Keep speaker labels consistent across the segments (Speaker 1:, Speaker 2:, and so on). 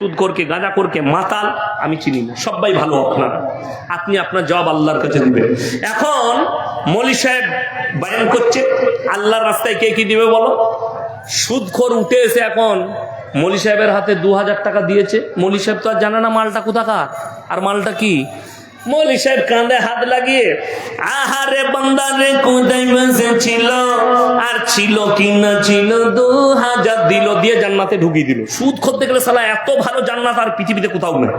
Speaker 1: সুদ করকে গাঁজা করকে মাতাল, আমি চিনি না। সবাই ভালো আপনার। আপনি আপনার জবাব আল্লাহর কাছে দিবেন। এখন মলি সাহেব বায়ান করছে, আল্লাহর রাস্তায় কে কি দিবে বলো? সুদখোর উঠে এসে এখন মলি সাহেবের হাতে দু হাজার টাকা দিয়েছে। মলি সাহেব তো আর জানে না মালটা কোথাকার। আর মালটা কি? মৌলি সাহেব কাঁধে হাত লাগিয়ে, আহারে বন্দারে কোথায় ছিল? আর ছিল কি না ছিল? দু হাজার দিল দিয়ে জান্নাতে ঢুকিয়ে দিল। সুদ করতে গেলে সালা এত ভালো জান্নাত আর পৃথিবীতে কোথাও নেই।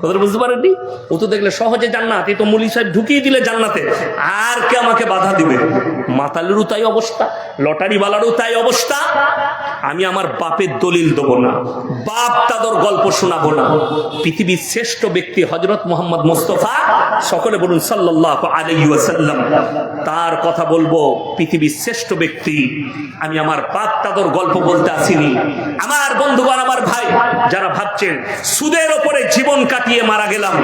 Speaker 1: কথাটা বুঝতে পারেননি? ও তো দেখলে সহজে জান্নাত এই তো মৌলি সাহেব ঢুকিয়ে দিলে জান্নাতে। আর কে আমাকে বাধা দিবে? মাতালেরও তাই অবস্থা, লটারিওয়ালারও তাই অবস্থা। আমি আমার বাপের দলিল দেবো না, বাপ তাদের গল্প শোনাবো না। পৃথিবীর শ্রেষ্ঠ ব্যক্তি হজরত মোহাম্মদ মোস্তফা, সকলে বলুন সাল্লাহ আলাইসাল্লাম তার কথা বলব, পৃথিবীর শ্রেষ্ঠ ব্যক্তি। আমি আমার বাপ তাদের গল্প বলতে আসিনি। আমার বন্ধুগণ, আমার ভাই, যারা ভাবছেন, সুদের ওপরে জীবন কাটিয়ে মারা গেলাম।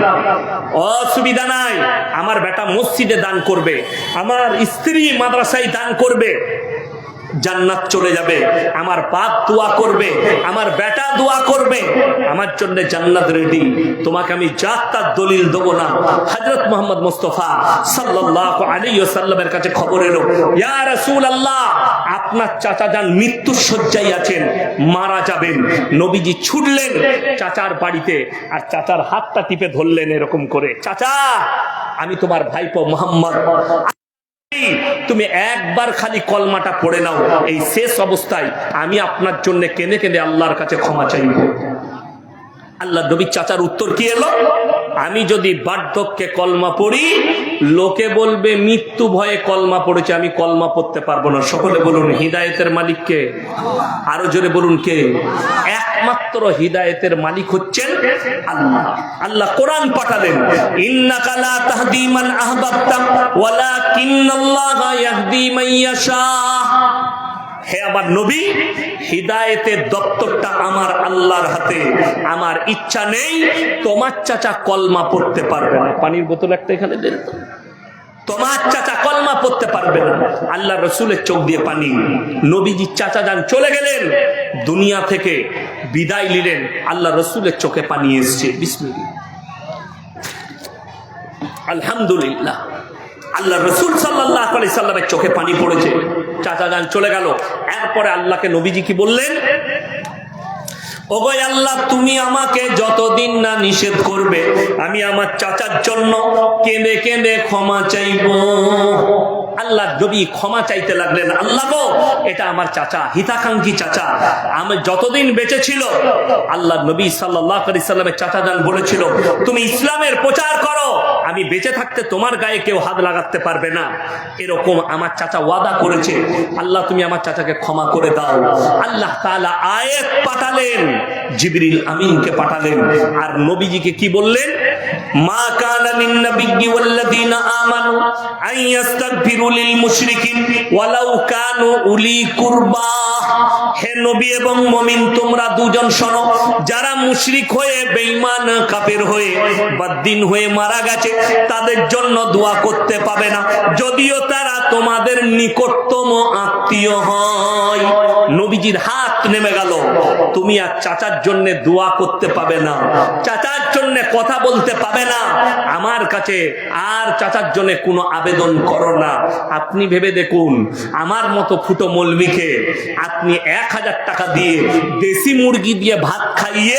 Speaker 1: অসুবিধা নাই, আমার বেটা মসজিদে দান করবে। আমার স্ত্রী মাদ্রাসায় দান করবে, জান্নাত চলে যাবে। আমার বাপ দোয়া করবে, আমার বেটা দোয়া করবে। আমার জন্য জান্নাত রেডি তোমাকে আমি যাত্রার দলিল দেবো না। হজরত মোহাম্মদ মুস্তফা সাল্লাল্লাহু আলাইহি ওয়াসাল্লামের কাছে খবর এলো, ইয়া রাসূলুল্লাহ, আপনার চাচা যান মৃত্যুর শয্যায় আছেন, মারা যাবেন। নবীজি ছুটলেন চাচার বাড়িতে আর চাচার হাতটা টিপে ধরলেন এরকম করে, চাচা, আমি তোমার ভাইপো মোহাম্মদ। তুমি একবার খালি কলমাটা পড়ে নাও, এই শেষ অবস্থায় আমি আপনার জন্য কেনে কেনে আল্লাহর কাছে ক্ষমা চাইব। আল্লাহ নবী চাচার উত্তর কি এলো? আমি যদি বার্ধক্যে কলমা পড়ি লোকে বলবে, মৃত্যু ভয়ে কলমা পড়েছে, আমি কলমা পড়তে পারব না। সকলে বলুন, হিদায়তের মালিককে আরও জোরে বলুন, কে? একমাত্র হিদায়তের মালিক হচ্ছেন আল্লাহ। আল্লাহ কোরআন পাঠালেন ওয়ালাকিন্নাল্লাহা হে আমার নবী, হিদায়েতের দপ্তরটা আমার আল্লাহর হাতে। আমার ইচ্ছা নেই, তোমার চাচা কলমা পড়তে পারবে না। পানির বোতল একটা এখানে দেন তোমার চাচা কলমা পড়তে পারবে না। আল্লাহ রসুলের চোখ দিয়ে পানি। নবীজি চাচা যান, চলে গেলেন। দুনিয়া থেকে বিদায় নিলেন। আল্লাহ রসুলের চোখে পানি এসছে। বিসমিল্লাহ। আলহামদুলিল্লাহ। আল্লাহ রসুল সাল্লাহ সাল্লামের চোখে পানি পড়েছে। চাচা যান, চলে গেল। এরপরে আল্লাহকে নবীজি কি বললেন? ওগো আল্লাহ, তুমি আমাকে যতদিন না নিষেধ করবে, আমি আমার চাচার জন্য কেঁদে কেঁদে ক্ষমা চাইব। আল্লাহ নবী ক্ষমা চাইতে লাগলেন, আল্লাহ গো, এটা আমার চাচা, হিতাকাঙ্ক্ষী চাচা। আমি যতদিন বেঁচে ছিল আল্লাহ নবী সাল্লামের চাচা যান বলেছিল, তুমি ইসলামের প্রচার করো, আমি বেঁচে থাকতে তোমার গায়ে কেউ হাত লাগাতে পারবে না। এরকম আমার চাচা ওয়াদা করেছে, আল্লাহ, তুমি আমার চাচাকে ক্ষমা করে দাও। আল্লাহ তাআলা আয়াত পাঠালেন, জিবরিল আমিনকে পাঠালেন, আর নবীজিকে কি বললেন? মা কানা লিন নাবিয়্যি ওয়াল্লাযীনা আমানু হয়ে বেঈমান, কাফের হয়ে মারা গেছে, তাদের জন্য যদিও তারা তোমাদের নিকটতম আত্মীয় হয়। নবীজির হাত নেমে গেল। তুমি আর চাচার জন্য দোয়া করতে পাবে না। চাচার জন্য কথা বলতে পাবে না। আমার কাছে আর চাচার জন্য কোনো আবেদন করো না। আপনি ভেবে দেখুন, আমার মতো ফুটো মলবিকে আপনি এক হাজার টাকা দিয়ে দেশি মুরগি দিয়ে ভাত খাইয়ে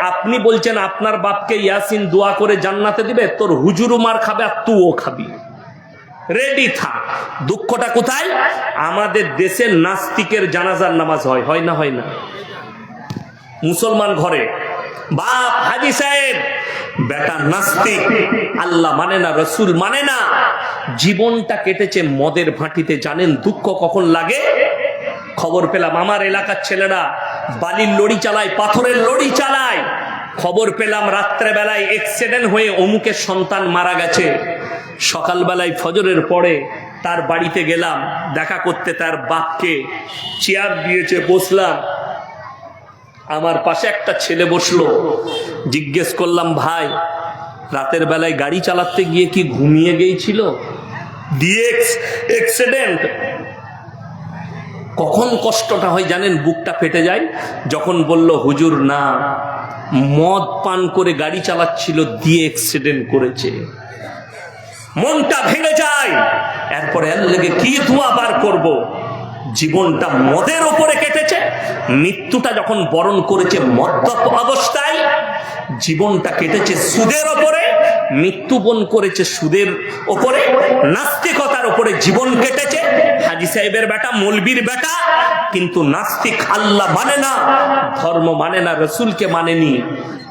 Speaker 1: আপনি বলছেন আপনার বাপকে ইয়াসিন দোয়া করে জান্নাতে দিবে? তোর হুজুরু মার খাবে আর তুও খাবি। রেডি থাক। দুঃখটা কোথায়? আমাদের দেশের নাস্তিকের জানাজার নামাজ হয়। হয় না হয় না? মুসলমান ঘরে। বাপ হাজি সাহেব বেটা নাস্তিক। আল্লাহ মানে না, রসুল মানে না। জীবনটা কেটেছে মদের ভাটিতে। জানেন দুঃখ কখন লাগে? খবর পেলাম আমার এলাকার ছেলেরা বালির লড়ি চালায়, পাথরের লড়ি চালায়। খবর পেলাম রাত্রে বেলায় এক্সিডেন্ট হয়ে অমুকের সন্তান মারা গেছে। সকালবেলায় ফজরের পরে তার বাড়িতে গেলাম, দেখা করতে তার বাপকে। চেয়ার দিয়েছে, বসলাম। আমার পাশে একটা ছেলে বসল। জিজ্ঞেস করলাম, ভাই, রাতের বেলায় গাড়ি চালাতে গিয়ে কি ঘুমিয়ে গিয়েছিল? দিয়ে এক্সিডেন্ট কখন কষ্টটা হয় জানেন, বুকটা ফেটে যায়? যখন বলল, হুজুর, না, মদ পান করে গাড়ি চালাচ্ছিল, দিয়ে অ্যাক্সিডেন্ট করেছে। মনটা ভেঙে যায়। এরপরে এর লেগে কি ধোয়া বার করব? জীবনটা মদের ওপরে কেটেছে, মৃত্যুটা যখন বরণ করেছে মদ্যপ অবস্থায়, জীবনটা কেটেছে সুদের ওপরে, মৃত্যু বন করেছে সুদের ওপরে, নাস্তিকতার ওপরে জীবন কেটেছে। হাজি সাহেবের বেটা, মলবির বেটা, কিন্তু নাস্তিক আল্লাহ মানে না, ধর্ম মানে না, রসুলকে মানেনি।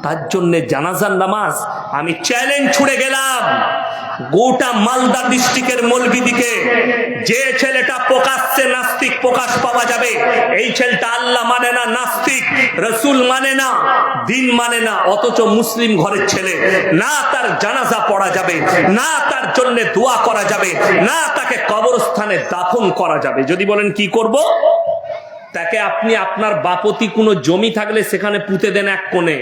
Speaker 1: তার জন্যে জানাজার নামাজ, আমি চ্যালেঞ্জ ছুড়ে গেলাম। গোটা মালদা ডিস্ট্রিক্টের মলবিদিকে যে ছেলেটা প্রকাশ্যে নাস্তিক প্রকাশ পাওয়া যাবে, এই ছেলেটা আল্লাহ মানে না নাস্তিক, রসুল মানে না, দিন মানে না, অথচ মুসলিম ঘরের ছেলে। না তার জানাজা পড়া যাবে, না তার জন্য দোয়া করা যাবে, না তাকে কবরস্থানে দাফন করা যাবে। যদি বলেন কি করব? তাকে আপনি আপনার বাপতি কোনো জমি থাকলে সেখানে পুঁতে দেন এক কোণে।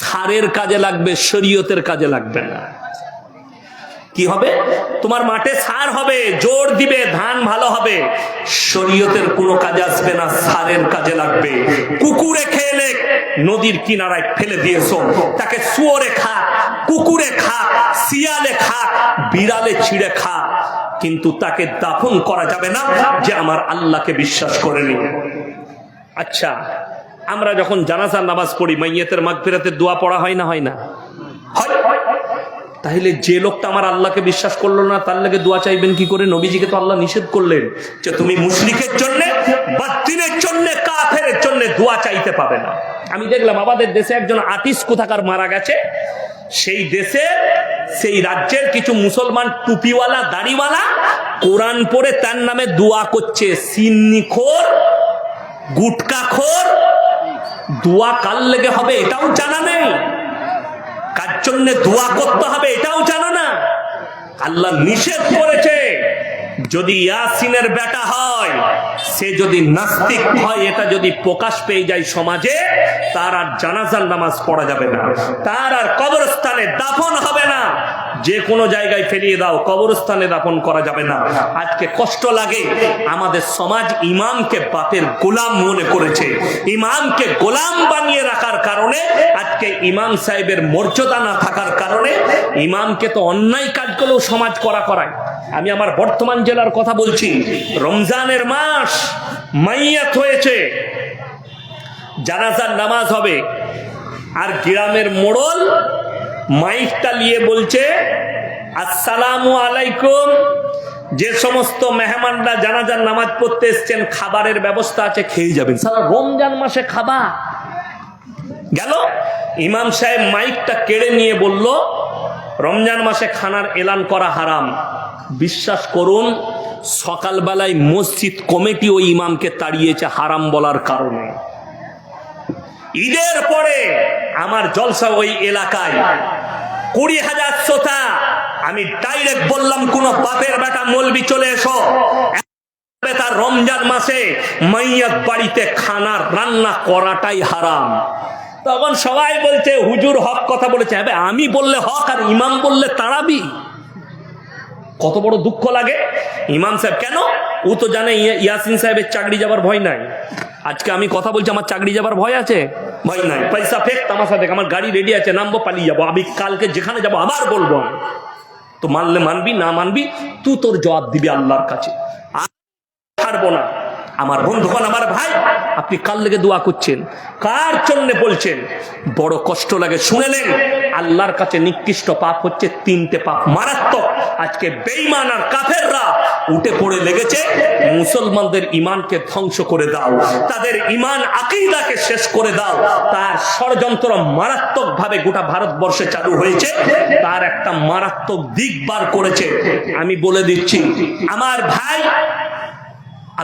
Speaker 1: সারের কাজে লাগবে, শরীয়তের কাজে লাগবে না। কি হবে? তোমার মাঠে সার হবে, জোর দিবে, ধান ভালো হবে। শরীয়তের কোনো কাজে আসবে না, সারের কাজে লাগবে। কুকুরে খেলে নদীর কিনারায় ফেলে দিয়েছ। তাকে শুয়োরে খা, কুকুরে খা, শিয়ালে খা, বিড়ালে ছিঁড়ে খা। কিন্তু তাকে দাফন করা যাবে না যে আমার আল্লাহকে বিশ্বাস করেনি। আচ্ছা আমরা যখন জানাজার নামাজ পড়ি, মাইয়েতের মাগফিরাতের দোয়া পড়া হয় না হয় না? তাহলে যে লোকটা আমার আল্লাহকে বিশ্বাস করল না, তার লাগে দোয়া চাইবেন কি করে? নবীজিকে তো আল্লাহ নিষেধ করলেন যে তুমি মুশরিকের জন্য, বাতিলের জন্য কাফের জন্য দোয়া চাইতে পাবে না। আমি দেখলাম আমাদের দেশে একজন আর্টিস্ট কোথাকার মারা গেছে। সেই দেশে, সেই রাজ্যের কিছু মুসলমান টুপিওয়ালা, দাড়িওয়ালা, কোরআন পড়ে তার নামে দোয়া করছে। সিন্নিখোর গুটকাখোর দোয়া কার লেগে হবে এটাও জানা নেই। কার জন্য দোয়া করতে হবে এটাও জানো না? আল্লাহ নিষেধ করেছে, যদি ইয়াসিনের বেটা হয়, সে যদি নাস্তিক হয়, এটা যদি প্রকাশ পেয়ে যায় সমাজে, তার আর জানাজার নামাজ পড়া যাবে না। তার আর কবরস্থানে দাফন হবে না। যে কোনো জায়গায় ফেলিয়ে দাও, কবরস্থানে দাফন করা যাবে না। আজকে কষ্ট লাগে। আমাদের সমাজ ইমামকে বাপের গোলাম মনে করেছে। ইমামকে গোলাম বানিয়ে রাখার কারণে, আজকে ইমাম সাহেবের মর্যাদা না থাকার কারণে, ইমামকে তো অন্যায় কাজগুলোও সমাজ করা করায়। আমি আমার বর্তমান জেলার কথা বলছি। রমজানের মাস মাইয়াত হয়েছে। জানাজার নামাজ হবে। আর গ্রামের মোড়ল মাইকটা নিয়ে বলছে, আসসালামু আলাইকুম। যে সমস্ত মেহমানরা জানাজার নামাজ পড়তে এসছেন, খাবারের ব্যবস্থা আছে, খেয়ে যাবেন। সারা রমজান মাসে খাবার। গেল। ইমাম সাহেব মাইকটা কেড়ে নিয়ে বলল, রমজান মাসে খানার এলান করা হারাম। বিশ্বাস করুন, সকালবেলায় মসজিদ কমিটি ওই ইমামকে তাড়িয়েছে হারাম বলার কারণে। ঈদের পরে আমার জলসা ওই এলাকায়। কুড়ি হাজার শ্রোতা, আমি ডাইরেক্ট বললাম, কোন বাপের বেটা মলবি চলে এসো। তার রমজান মাসে মাইয়াত বাড়িতে খানা রান্না করাটাই হারাম। তখন সবাই বলছে, হুজুর হক কথা বলেছে। আমি বললে হক আর ইমাম বললে তাড়াবি কত বড় দুঃখ লাগে। ইমাম সাহেব, কেন? ও তো জানে, ইয়াসিন সাহেবের চাকরি যাবার ভয় নাই। আজকে আমি কথা বলছি, আমার চাকরি যাবার ভয় আছে? ভয় নাই। পয়সা ফেক, তামাশা দেখ আমার গাড়ি রেডি আছে, নামবো, পালিয়ে যাব। আমি কালকে যেখানে যাব, আবার বলব আমি। তো মানলে মানবি, না মানবি তুই তোর জবাব দিবি আল্লাহর কাছে। ছাড়বো না। আমার বন্ধুগণ, আমার ভাই, আপনি কার লেগে দোয়া করছেন। কার জন্য বলছেন? বড় কষ্ট লাগে। শুনেলেন আল্লাহর কাছে নিকৃষ্ট পাপ হচ্ছে তিনটে পাপ। মারাত্মক। আজকে বেঈমান আর কাফেররা উঠে পড়ে লেগেছে, মুসলমানদের ইমানকে ধ্বংস করে দাও, তাদের ইমান আকিদাকে শেষ করে দাও। তার ষড়যন্ত্র মারাত্মক ভাবে গোটা ভারতবর্ষে চালু হয়েছে, তার একটা মারাত্মক দিক বার করেছে। আমি বলে দিচ্ছি, আমার ভাই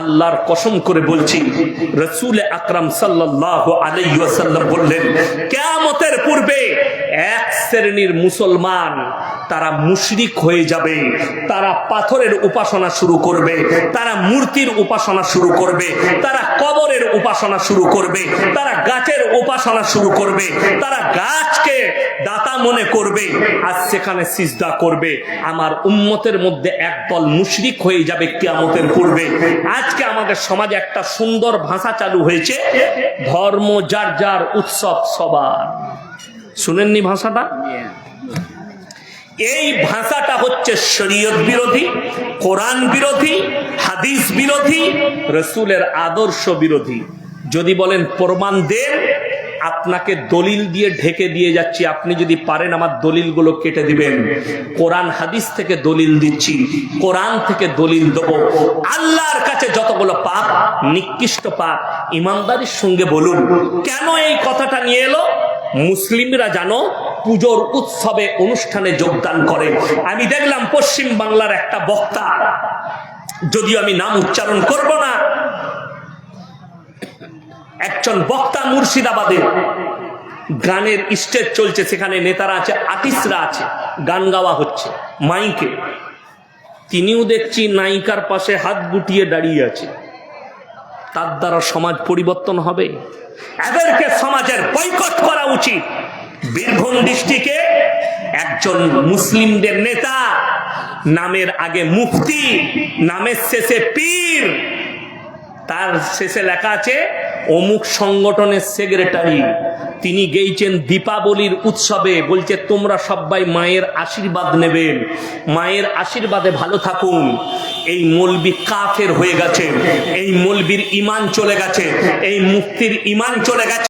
Speaker 1: আল্লাহর কসম করে বলছি, রসুল আকরাম সাল্লাহ আলাইসাল্লাম বললেন, কেয়ামতের পূর্বে এক শ্রেণির মুসলমান তারা মুশরিক হয়ে যাবে, তারা পাথরের উপাসনা শুরু করবে, তারা মূর্তির উপাসনা শুরু করবে, তারা কবরের উপাসনা শুরু করবে, তারা গাছের উপাসনা শুরু করবে, তারা গাছকে দাতা মনে করবে আর সেখানে সিজদা করবে। আমার উম্মতের মধ্যে একদল মুশরিক হয়ে যাবে কিয়ামতের পূর্বে। আজকে আমাদের সমাজে একটা সুন্দর ভাষা চালু হয়েছে, ধর্ম যার যার উৎসব সবার। শুনেননি ভাষাটা? এই ভাষাটা হচ্ছে শরীয়ত বিরোধী, কোরআন বিরোধী, হাদিস বিরোধী, রসুলের আদর্শ বিরোধী। যদি বলেন প্রমাণ দেন, আপনাকে দলিল দিয়ে ঢেকে দিয়ে যাচ্ছি। আপনি যদি পারেন আমার দলিলগুলো কেটে দিবেন। কোরআন, হাদিস থেকে দলিল দিচ্ছি, কোরআন থেকে দলিল দেব। আল্লাহর কাছে যতগুলো পাপ, নিকৃষ্ট পাপ, ইমানদারির সঙ্গে বলুন, কেন এই কথাটা নিয়ে এলো? মুসলিমরা জানো পুজোর উৎসবে অনুষ্ঠানে যোগদান করে আমি দেখলাম পশ্চিম বাংলার একটা বক্তা। যদিও আমি নাম উচ্চারণ করব না, একজন বক্তা মুর্শিদাবাদে। গানের স্টেজ চলছে, সেখানে নেতারা আছে আর্টিস্টরা আছে, গান গাওয়া হচ্ছে, মাইকে। তিনিও দেখছি নায়িকার পাশে হাত গুটিয়ে দাঁড়িয়ে আছে। তার দ্বারা সমাজ পরিবর্তন হবে। এদেরকে সমাজের বয়কট করা উচিত। বীরভূম ডিস্ট্রিক্টে একজন মুসলিমদের নেতা, নামের আগে মুফতি, নামের শেষে পীর। তার শেষে লেখা আছে, অমুক সংগঠনের সেক্রেটারি, তিনি গেইছেন দীপাবলির উৎসবে, বলছে, তোমরা সবাই মায়ের আশীর্বাদ নেবেন। মায়ের আশীর্বাদে ভালো থাকুন। এই মলবি কাফের হয়ে গেছে, এই মলবির ইমান চলে গেছে, এই মুক্তির ইমান চলে গেছে।